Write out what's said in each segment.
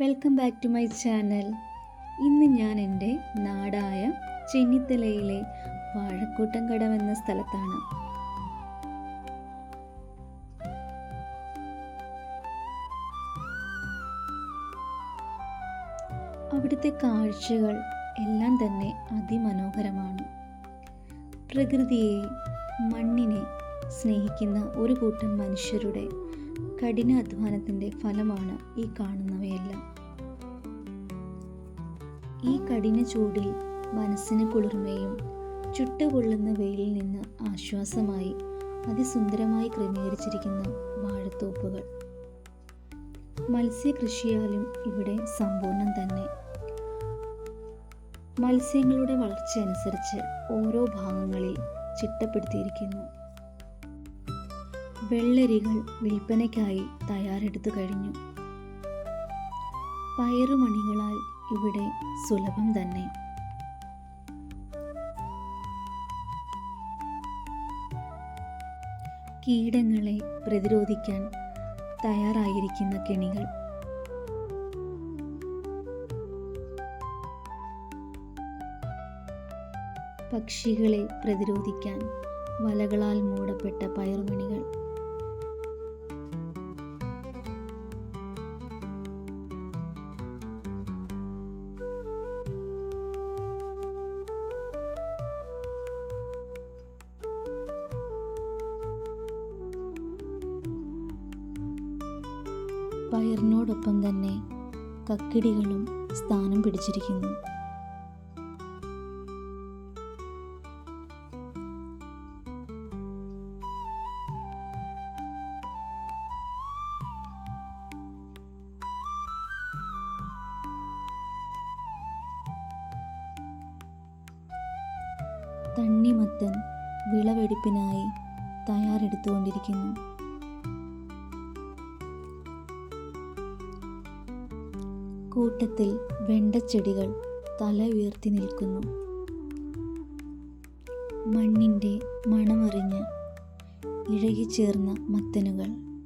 Welcome back to my channel. ഇന്ന് ഞാൻ എന്റെ നാടായ ചെന്നിത്തലയിലെ വാഴക്കൂട്ടം കടം എന്ന സ്ഥലത്താണ്. അവിടുത്തെ കാഴ്ചകൾ എല്ലാം തന്നെ അതിമനോഹരമാണ്. പ്രകൃതിയെ മണ്ണിനെ സ്നേഹിക്കുന്ന ഒരു കൂട്ടം മനുഷ്യരുടെ കഠിനാധ്വാനത്തിന്റെ ഫലമാണ് ഈ കാണുന്നവയെല്ലാം. ഈ കഠിന ചൂടിൽ മനസ്സിന് കുളിർമയും ചുട്ടുപൊള്ളുന്ന വെയിലിൽ നിന്ന് ആശ്വാസമായി അതിസുന്ദരമായി ക്രമീകരിച്ചിരിക്കുന്ന വാഴത്തോപ്പുകൾ. മത്സ്യകൃഷിയാലും ഇവിടെ സമ്പൂർണം തന്നെ. മത്സ്യങ്ങളുടെ വളർച്ച അനുസരിച്ച് ഓരോ ഭാഗങ്ങളിൽ ചിട്ടപ്പെടുത്തിയിരിക്കുന്നു. വെള്ളരികൾ വിൽപ്പനയ്ക്കായി തയ്യാറെടുത്തു കഴിഞ്ഞു. പയറുമണികളാൽ ഇവിടെ സുലഭം തന്നെ. കീടങ്ങളെ പ്രതിരോധിക്കാൻ തയ്യാറായിരിക്കുന്ന കെണികൾ. പക്ഷികളെ പ്രതിരോധിക്കാൻ വലകളാൽ മൂടപ്പെട്ട പയറുമണികൾ. പയറിനോടൊപ്പം തന്നെ കക്കിടികളും സ്ഥാനം പിടിച്ചിരിക്കുന്നു. തണ്ണിമത്തൻ വിളവെടുപ്പിനായി തയ്യാറെടുത്തുകൊണ്ടിരിക്കുന്നു. കൂട്ടത്തിൽ വെണ്ടച്ചെടികൾ തല ഉയർത്തി നിൽക്കുന്നു. മണ്ണിന്റെ മണമറിഞ്ഞ് ഇഴകിച്ചേർന്ന മത്തനുകൾ.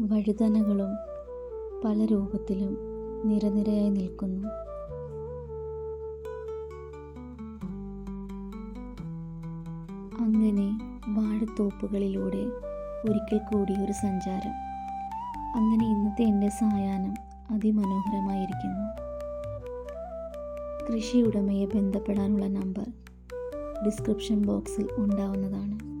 വഴുതനകളും പല രൂപത്തിലും നിരനിരയായി നിൽക്കുന്നു. അങ്ങനെ വാഴത്തോപ്പുകളിലൂടെ ഒരിക്കൽ കൂടി ഒരു സഞ്ചാരം. അങ്ങനെ ഇന്നത്തെ എന്റെ സായാഹ്നം അതിമനോഹരമായിരിക്കുന്നു. കൃഷി ഉടമയെ ബന്ധപ്പെടാനുള്ള നമ്പർ ഡിസ്ക്രിപ്ഷൻ ബോക്സിൽ ഉണ്ടാവുന്നതാണ്.